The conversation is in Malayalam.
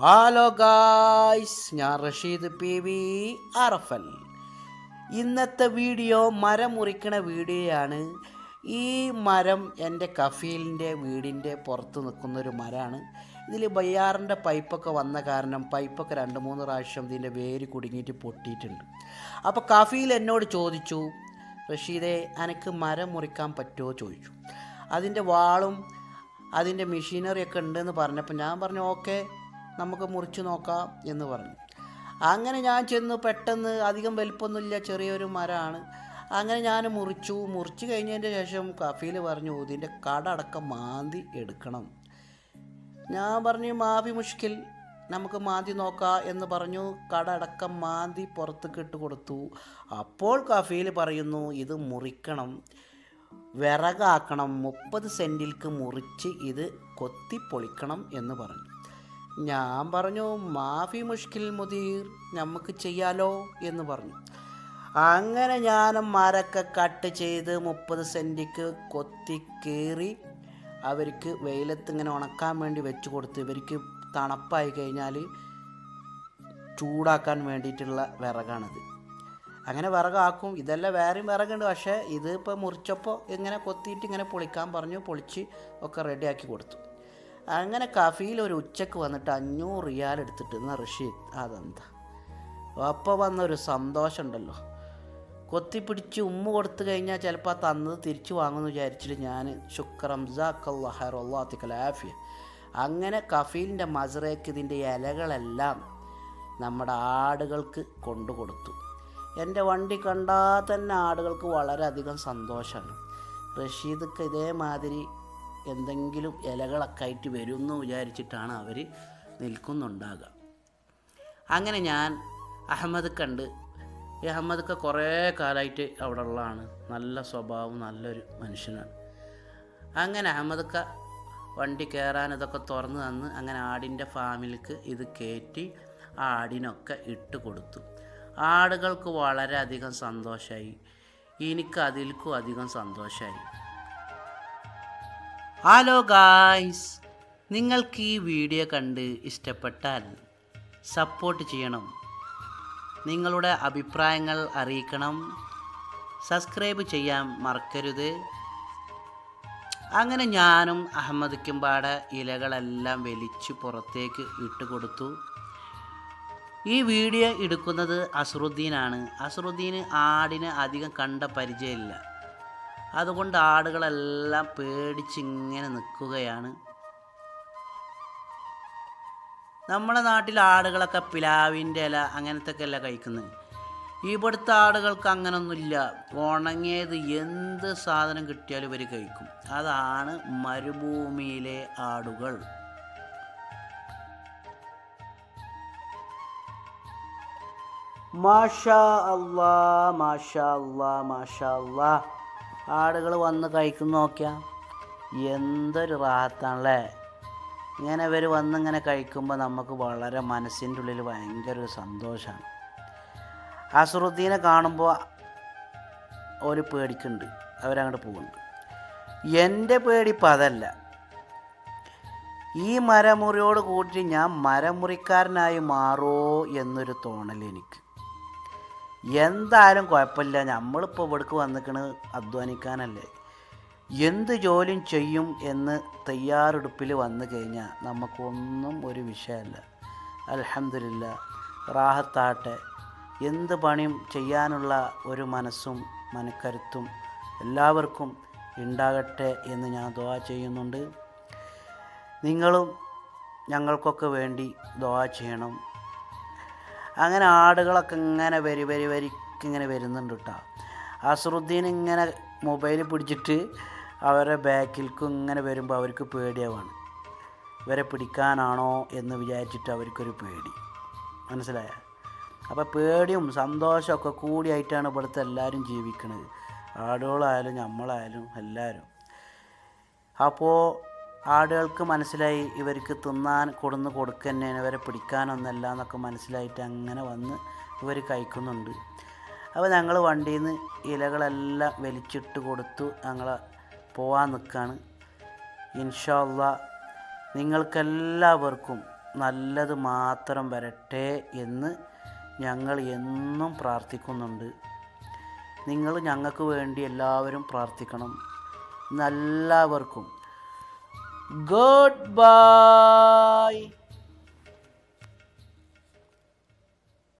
ഹലോ ഗായ്സ് ഞാൻ റഷീദ് പി വി ആർ ഇന്നത്തെ വീഡിയോ മരം മുറിക്കണ വീഡിയോയാണ്. ഈ മരം എന്റെ കഫീലിന്റെ വീടിന്റെ പുറത്ത് നിൽക്കുന്നൊരു മരമാണ്. ഇതിൽ ബയ്യാറിന്റെ പൈപ്പൊക്കെ വന്ന കാരണം പൈപ്പൊക്കെ രണ്ട് മൂന്ന് പ്രാവശ്യം ഇതിന്റെ വേര് കുടുങ്ങിയിട്ട് പൊട്ടിയിട്ടുണ്ട്. അപ്പോൾ കഫീൽ എന്നോട് ചോദിച്ചു റഷീദെ എനിക്ക് മരം മുറിക്കാൻ പറ്റുമോ? ചോദിച്ചു. അതിന്റെ വാളും അതിന്റെ മെഷീനറിയൊക്കെ ഉണ്ടെന്ന് പറഞ്ഞപ്പോൾ ഞാൻ പറഞ്ഞു ഓക്കെ. നമുക്ക് മുറിച്ചു നോക്കാം എന്ന് പറഞ്ഞു. അങ്ങനെ ഞാൻ ചെന്ന് പെട്ടെന്ന് അധികം വലിപ്പമൊന്നുമില്ല ചെറിയൊരു മരമാണ്. അങ്ങനെ ഞാൻ മുറിച്ചു. മുറിച്ചു കഴിഞ്ഞതിന്റെ ശേഷം കഫീൽ പറഞ്ഞു ഇതിന്റെ കട അടക്കം മാന്തി എടുക്കണം. ഞാൻ പറഞ്ഞു മാഫി മുഷ്കിൽ നമുക്ക് മാന്തി നോക്കാം എന്ന് പറഞ്ഞു. കട അടക്കം മാന്തി പുറത്തേക്ക് ഇട്ട് കൊടുത്തു. അപ്പോൾ കഫീൽ പറയുന്നു ഇത് മുറിക്കണം. വിറകാക്കണം. മുപ്പത് സെന്റിൽക്ക് മുറിച്ച് ഇത് കൊത്തി പൊളിക്കണം എന്ന് പറഞ്ഞു. ഞാൻ പറഞ്ഞു മാഫി മുഷ്കിൽ മുദീർ നമുക്ക് ചെയ്യാലോ എന്ന് പറഞ്ഞു. അങ്ങനെ ഞാൻ മരക്കെ കട്ട് ചെയ്ത് മുപ്പത് സെന്റിക്ക് കൊത്തി കീറി അവർക്ക് വെയിലത്ത് ഇങ്ങനെ ഉണക്കാൻ വേണ്ടി വെച്ച് കൊടുത്ത് ഇവർക്ക് തണുപ്പായി കഴിഞ്ഞാൽ ചൂടാക്കാൻ വേണ്ടിയിട്ടുള്ള വിറകാണിത്. അങ്ങനെ വിറകാക്കും. ഇതെല്ലാം വേറെയും വിറകുണ്ട്. പക്ഷേ ഇതിപ്പോൾ മുറിച്ചപ്പോൾ ഇങ്ങനെ കൊത്തിയിട്ട് ഇങ്ങനെ പൊളിക്കാൻ പറഞ്ഞു. പൊളിച്ച് ഒക്കെ റെഡിയാക്കി കൊടുത്തു. അങ്ങനെ കഫീൽ ഒരു ഉച്ചയ്ക്ക് വന്നിട്ട് അഞ്ഞൂറ് റിയാൽ എടുത്തിട്ട് എന്നാ റഷീദ് അതെന്താ? അപ്പോൾ വന്നൊരു സന്തോഷമുണ്ടല്ലോ. കൊത്തിപ്പിടിച്ച് ഉമ്മ കൊടുത്തു കഴിഞ്ഞാൽ ചിലപ്പോൾ ആ തന്നത് തിരിച്ചു വാങ്ങുമെന്ന് വിചാരിച്ചിട്ട് ഞാൻ ശുക്രം ലാഫിയ അങ്ങനെ കഫീലിന്റെ മസറേക്ക് ഇതിന്റെ ഇലകളെല്ലാം നമ്മുടെ ആടുകൾക്ക് കൊണ്ടു കൊടുത്തു. എന്റെ വണ്ടി കണ്ടാൽ തന്നെ ആടുകൾക്ക് വളരെയധികം സന്തോഷമാണ്. റഷീദൊക്കെ ഇതേമാതിരി എന്തെങ്കിലും ഇലകളൊക്കെ ആയിട്ട് വരുമെന്ന് വിചാരിച്ചിട്ടാണ് അവർ നിൽക്കുന്നുണ്ടാകുക അങ്ങനെ ഞാൻ അഹമ്മദ് കണ്ട് ഈ അഹമ്മദൊക്കെ കുറേ കാലമായിട്ട് അവിടെ ഉള്ളതാണ് നല്ല സ്വഭാവം നല്ലൊരു മനുഷ്യനാണ്. അങ്ങനെ അഹമ്മദൊക്കെ വണ്ടി കയറാൻ ഇതൊക്കെ തുറന്ന് തന്ന് അങ്ങനെ ആടിന്റെ ഫാമിലിക്ക് ഇത് കയറ്റി ആടിനൊക്കെ ഇട്ട് കൊടുത്തു. ആടുകൾക്ക് വളരെയധികം സന്തോഷമായി എനിക്ക് അതിൽക്കും അധികം സന്തോഷമായി ഹലോ ഗായ്സ് നിങ്ങൾക്ക് ഈ വീഡിയോ കണ്ട് ഇഷ്ടപ്പെട്ടാൽ സപ്പോർട്ട് ചെയ്യണം. നിങ്ങളുടെ അഭിപ്രായങ്ങൾ അറിയിക്കണം. സബ്സ്ക്രൈബ് ചെയ്യാൻ മറക്കരുത്. അങ്ങനെ ഞാനും അഹമ്മദ് കിമ്പാടെ ഇലകളെല്ലാം വലിച്ച് പുറത്തേക്ക് ഇട്ട് കൊടുത്തു ഈ വീഡിയോ എടുക്കുന്നത് അസറുദ്ദീനാണ്. അസറുദ്ദീന് ആടിനെ അധികം കണ്ട പരിചയമില്ല. അതുകൊണ്ട് ആടുകളെല്ലാം പേടിച്ചിങ്ങനെ നിൽക്കുകയാണ്. നമ്മുടെ നാട്ടിൽ ആടുകളൊക്കെ പിലാവിന്റെ ഇല അങ്ങനത്തെ ഒക്കെ അല്ല കഴിക്കുന്നത് ഇവിടുത്തെ ആടുകൾക്ക് അങ്ങനൊന്നുമില്ല. ഉണങ്ങിയത് എന്ത് സാധനം കിട്ടിയാലും ഇവർ കഴിക്കും. അതാണ് മരുഭൂമിയിലെ ആടുകൾ. മാഷാ അല്ലാ മാഷാ അല്ലാ മാഷാ അല്ലാ. ആടുകൾ വന്ന് കഴിക്കുന്ന നോക്കിയാൽ എന്തൊരു റാത്താണല്ലേ? ഇങ്ങനെ ഇവർ വന്നിങ്ങനെ കഴിക്കുമ്പോൾ നമുക്ക് വളരെ മനസ്സിന്റെ ഉള്ളിൽ ഭയങ്കര ഒരു സന്തോഷമാണ് അസറുദ്ദീനെ കാണുമ്പോൾ ഒരു പേടിക്കുന്നുണ്ട് അവരങ്ങോട്ട് പോകുന്നുണ്ട് എന്റെ പേടിപ്പം അതല്ല. ഈ മരമുറിയോട് കൂട്ടി ഞാൻ മരമുറിക്കാരനായി മാറോ എന്നൊരു തോന്നൽ എനിക്ക്. എന്തായാലും കുഴപ്പമില്ല. നമ്മളിപ്പോൾ ഇവിടേക്ക് വന്നിക്കണ് അധ്വാനിക്കാനല്ലേ. എന്ത് ജോലിയും ചെയ്യും എന്ന് തയ്യാറെടുപ്പിൽ വന്നു കഴിഞ്ഞാൽ നമുക്കൊന്നും ഒരു വിഷയമല്ല. അലഹമില്ല റാഹത്താട്ടെ എന്ത് പണിയും ചെയ്യാനുള്ള ഒരു മനസ്സും മനക്കരുത്തും എല്ലാവർക്കും ഉണ്ടാകട്ടെ എന്ന് ഞാൻ ദുആ ചെയ്യുന്നുണ്ട്. നിങ്ങളും ഞങ്ങൾക്കൊക്കെ വേണ്ടി ദുആ ചെയ്യണം. അങ്ങനെ ആടുകളൊക്കെ ഇങ്ങനെ വരി വരി വരിക്ക് ഇങ്ങനെ വരുന്നുണ്ട് കേട്ടോ അസറുദ്ദീൻ ഇങ്ങനെ മൊബൈൽ പിടിച്ചിട്ട് അവരെ ബാക്കിൽക്കും ഇങ്ങനെ വരുമ്പോൾ അവർക്ക് പേടിയാവാണ്. ഇവരെ പിടിക്കാനാണോ എന്ന് വിചാരിച്ചിട്ട് അവർക്കൊരു പേടി. മനസ്സിലായ? അപ്പോൾ പേടിയും സന്തോഷമൊക്കെ കൂടിയായിട്ടാണ് ഇവിടുത്തെ എല്ലാവരും ജീവിക്കുന്നത് ആടുകളായാലും നമ്മളായാലും എല്ലാവരും അപ്പോൾ ആടുകൾക്ക് മനസ്സിലായി ഇവർക്ക് തിന്നാൻ കൊടുന്ന് കൊടുക്കുന്നതിന് ഇവരെ പിടിക്കാനൊന്നല്ല എന്നൊക്കെ മനസ്സിലായിട്ട് അങ്ങനെ വന്ന് ഇവർ കഴിക്കുന്നുണ്ട്. അപ്പോൾ ഞങ്ങൾ വണ്ടിയിൽ നിന്ന് ഇലകളെല്ലാം വലിച്ചിട്ട് കൊടുത്തു. ഞങ്ങൾ പോവാൻ നിൽക്കുകയാണ് ഇൻഷാല്ല നിങ്ങൾക്കെല്ലാവർക്കും നല്ലത് മാത്രം വരട്ടെ എന്ന് ഞങ്ങൾ എന്നും പ്രാർത്ഥിക്കുന്നുണ്ട്. നിങ്ങൾ ഞങ്ങൾക്ക് വേണ്ടി എല്ലാവരും പ്രാർത്ഥിക്കണം. ഇന്ന് എല്ലാവർക്കും Goodbye.